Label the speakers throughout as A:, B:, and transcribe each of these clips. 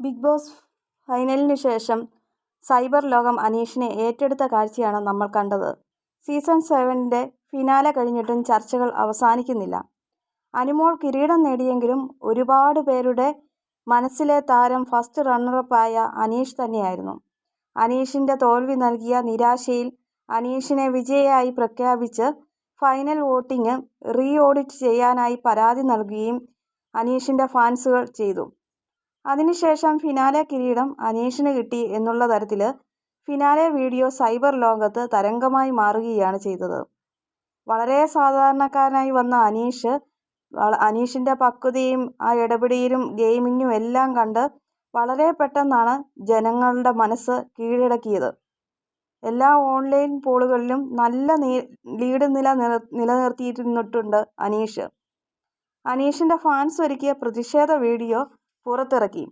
A: Big boss ഫൈനലിന് ശേഷം cyber ലോകം അനീഷിനെ ഏറ്റെടുത്ത കാഴ്ചയാണ് നമ്മൾ കണ്ടത്. സീസൺ സെവനിന്റെ ഫിനാലെ കഴിഞ്ഞിട്ടും ചർച്ചകൾ അവസാനിക്കുന്നില്ല. അനുമോൾ കിരീടം നേടിയെങ്കിലും ഒരുപാട് പേരുടെ മനസ്സിലെ താരം ഫസ്റ്റ് റണ്ണറപ്പായ അനീഷ് തന്നെയായിരുന്നു. അനീഷിന്റെ തോൽവി നൽകിയ നിരാശയിൽ അനീഷിനെ വിജയിയായി പ്രഖ്യാപിച്ച് ഫൈനൽ വോട്ടിംഗ് റീ ഓഡിറ്റ് ചെയ്യാനായി പരാതി നൽകുകയും അനീഷിന്റെ ഫാൻസുകൾ ചെയ്തു. അതിനുശേഷം ഫിനാലെ കിരീടം അനീഷിന് കിട്ടി എന്നുള്ള തരത്തിൽ ഫിനാലെ വീഡിയോ സൈബർ ലോകത്ത് തരംഗമായി മാറുകയാണ് ചെയ്തത്. വളരെ സാധാരണക്കാരനായി വന്ന അനീഷ് അനീഷിന്റെ പക്വതയും ആ ഇടപെടലും ഗെയിമിങ്ങും എല്ലാം കണ്ട് വളരെ പെട്ടെന്നാണ് ജനങ്ങളുടെ മനസ്സ് കീഴടക്കിയത്. എല്ലാ ഓൺലൈൻ പോളുകളിലും നല്ല ലീഡ് നില നിലനിർത്തിയിരുന്നിട്ടുണ്ട് അനീഷ്. അനീഷിന്റെ ഫാൻസ് ഒരുക്കിയ പ്രതിഷേധ വീഡിയോ പുറത്തിറക്കി.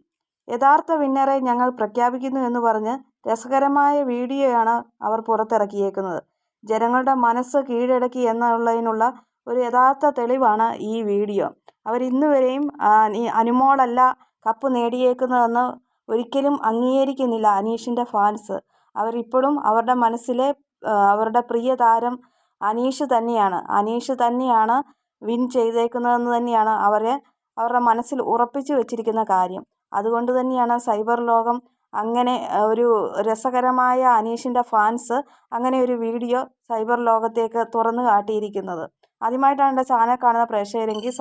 A: യഥാർത്ഥ വിന്നറെ ഞങ്ങൾ പ്രഖ്യാപിക്കുന്നു എന്ന് പറഞ്ഞ് രസകരമായ വീഡിയോയാണ് അവർ പുറത്തിറക്കിയേക്കുന്നത്. ജനങ്ങളുടെ മനസ്സ് കീഴടക്കി എന്നുള്ളതിനുള്ള ഒരു യഥാർത്ഥ തെളിവാണ് ഈ വീഡിയോ. അവർ ഇന്നുവരെയും അനുമോളല്ല കപ്പ് നേടിയേക്കുന്നതെന്ന് ഒരിക്കലും അംഗീകരിക്കുന്നില്ല അനീഷിന്റെ ഫാൻസ്. അവരിപ്പോഴും അവരുടെ മനസ്സിലെ അവരുടെ പ്രിയ താരം അനീഷ് തന്നെയാണ്. അനീഷ് തന്നെയാണ് വിൻ ചെയ്തേക്കുന്നതെന്ന് തന്നെയാണ് അവരെ അവരുടെ മനസ്സിൽ ഉറപ്പിച്ചു വെച്ചിരിക്കുന്ന കാര്യം. അതുകൊണ്ട് തന്നെയാണ് സൈബർ ലോകം അങ്ങനെ ഒരു രസകരമായ അനീഷിന്റെ ഫാൻസ് അങ്ങനെ ഒരു വീഡിയോ സൈബർ ലോകത്തേക്ക് തുറന്നു കാട്ടിയിരിക്കുന്നത്. ആദ്യമായിട്ടാണ് എന്റെ ചാനൽ കാണുന്ന പ്രേക്ഷകരെങ്കിൽ